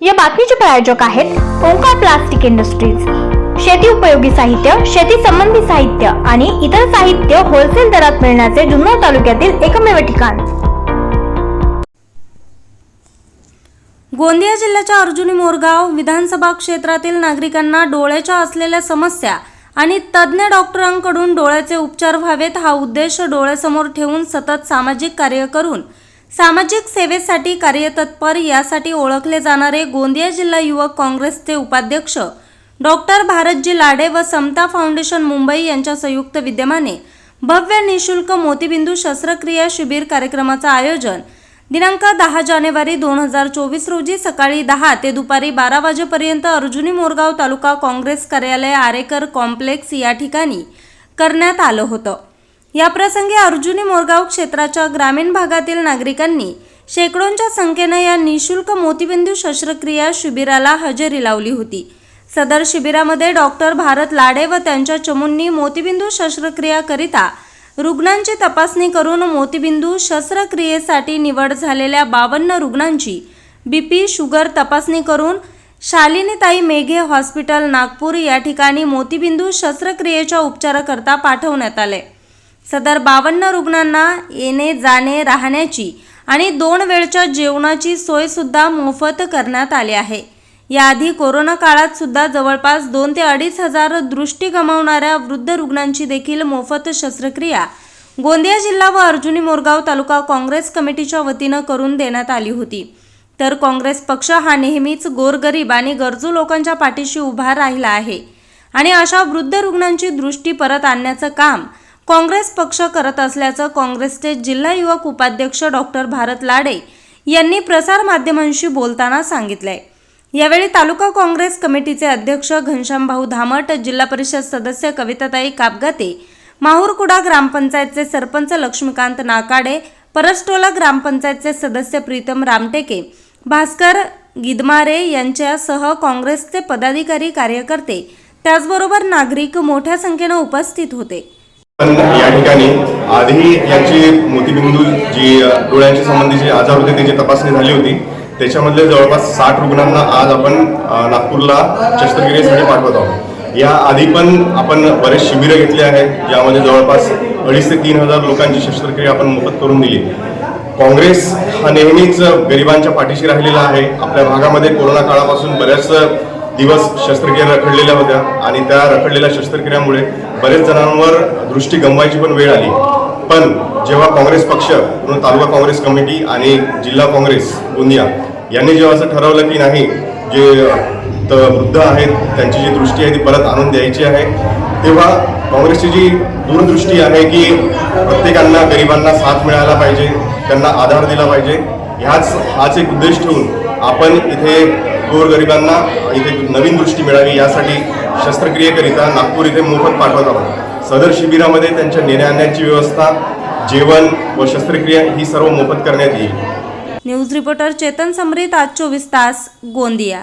या बातमीचे प्रायोजक आहेत ओंकार प्लास्टिक इंडस्ट्रीज. शेती उपयोगी साहित्य शेती संबंधी साहित्य आणि इतर साहित्य होलसेल दरात मिळण्याचे जुन्नर तालुक्यातील एकमेव ठिकाण. गोंदिया जिल्ह्याच्या अर्जुनी मोरगाव विधानसभा क्षेत्रातील नागरिकांना डोळ्याच्या असलेल्या समस्या आणि तज्ज्ञ डॉक्टरांकडून डोळ्याचे उपचार व्हावेत हा उद्देश डोळ्यासमोर ठेवून सतत सामाजिक कार्य करून सामाजिक सेवेसाठी कार्यतत्पर यासाठी ओळखले जाणारे गोंदिया जिल्हा युवक काँग्रेसचे उपाध्यक्ष डॉक्टर भारतजी लाडे व समता फाउंडेशन मुंबई यांच्या संयुक्त विद्यमाने भव्य निशुल्क मोतीबिंदू शस्त्रक्रिया शिबिर कार्यक्रमाचं आयोजन दिनांक दहा जानेवारी दोन हजार चोवीस रोजी सकाळी दहा ते दुपारी बारा वाजेपर्यंत अर्जुनी मोरगाव तालुका काँग्रेस कार्यालय आरेकर कॉम्प्लेक्स या ठिकाणी करण्यात आलं होतं. याप्रसंगी अर्जुनी मोरगाव क्षेत्राच्या ग्रामीण भागातील नागरिकांनी शेकडोंच्या संख्येनं या निशुल्क मोतीबिंदू शस्त्रक्रिया शिबिराला हजेरी लावली होती. सदर शिबिरामध्ये डॉक्टर भारत लाडे व त्यांच्या चमूंनी मोतीबिंदू शस्त्रक्रियाकरिता रुग्णांची तपासणी करून मोतीबिंदू शस्त्रक्रियेसाठी निवड झालेल्या बावन्न रुग्णांची बीपी शुगर तपासणी करून शालिनीताई मेघे हॉस्पिटल नागपूर या ठिकाणी मोतीबिंदू शस्त्रक्रियेच्या उपचाराकरता पाठवण्यात आले. सदर बावन्न रुग्णांना येणे जाणे राहण्याची आणि दोन वेळच्या जेवणाची सोयसुद्धा मोफत करण्यात आली आहे. याआधी कोरोना काळात सुद्धा जवळपास दोन ते अडीच हजार दृष्टी गमावणाऱ्या वृद्ध रुग्णांची देखील मोफत शस्त्रक्रिया गोंदिया जिल्हा व अर्जुनी मोरगाव तालुका काँग्रेस कमिटीच्या वतीनं करून देण्यात आली होती. तर काँग्रेस पक्ष हा नेहमीच गोरगरीब आणि गरजू लोकांच्या पाठीशी उभा राहिला आहे आणि अशा वृद्ध रुग्णांची दृष्टी परत आणण्याचं काम काँग्रेस पक्ष करत असल्याचं काँग्रेसचे जिल्हा युवक उपाध्यक्ष डॉक्टर भारत लाडे यांनी प्रसारमाध्यमांशी बोलताना सांगितलंय. यावेळी तालुका काँग्रेस कमिटीचे अध्यक्ष घनश्यामभाऊ धामट जिल्हा परिषद सदस्य कविताताई कापगाते माहूरकुडा ग्रामपंचायतचे सरपंच लक्ष्मीकांत नाकाडे परस्टोला ग्रामपंचायतचे सदस्य प्रीतम रामटेके भास्कर गिदमारे यांच्यासह काँग्रेसचे पदाधिकारी कार्यकर्ते त्याचबरोबर नागरिक मोठ्या संख्येनं उपस्थित होते. पण या ठिकाणी आधी यांची मोतीबिंदू जी डोळ्यांशी संबंधीचे आजार होते त्याची तपासणी झाली होती. त्याच्यामधले जवळपास साठ रुग्णांना आज आपण नागपूरला शस्त्रक्रियेसाठी पाठवत आहोत. या आधी पण आपण बरेच शिबिरं घेतले आहेत ज्यामध्ये जवळपास अडीच ते तीन हजार लोकांची शस्त्रक्रिया आपण मोफत करून दिली. काँग्रेस हा नेहमीच गरिबांच्या पाठीशी राहिलेला आहे. आपल्या भागामध्ये कोरोना काळापासून बऱ्याच दिवस शस्त्रक्रिया रखडलेल्या होत्या आणि त्या रखडलेल्या शस्त्रक्रियामुळे बरेच जणांवर दृष्टी गमवायची पण वेळ आली. पण जेव्हा काँग्रेस पक्ष म्हणून तालुका काँग्रेस कमिटी आणि जिल्हा काँग्रेस गोंदिया यांनी जेव्हा असं ठरवलं की नाही जे त वृद्ध आहेत त्यांची जी दृष्टी आहे ती परत आणून द्यायची आहे तेव्हा काँग्रेसची जी दूरदृष्टी आहे की प्रत्येकांना गरिबांना साथ मिळायला पाहिजे त्यांना आधार दिला पाहिजे ह्याच हाच एक उद्देश ठेवून आपण इथे गोरगरिबांना इथे नवीन दृष्टी मिळावी यासाठी शस्त्रक्रियेकरिता नागपूर इथे मोफत पाठवत आहोत. सदर शिबिरामध्ये त्यांच्या नेण्या व्यवस्था जेवण व शस्त्रक्रिया ही सर्व मोफत करण्यात येईल. न्यूज रिपोर्टर चेतन समरीत आज चोवीस तास गोंदिया.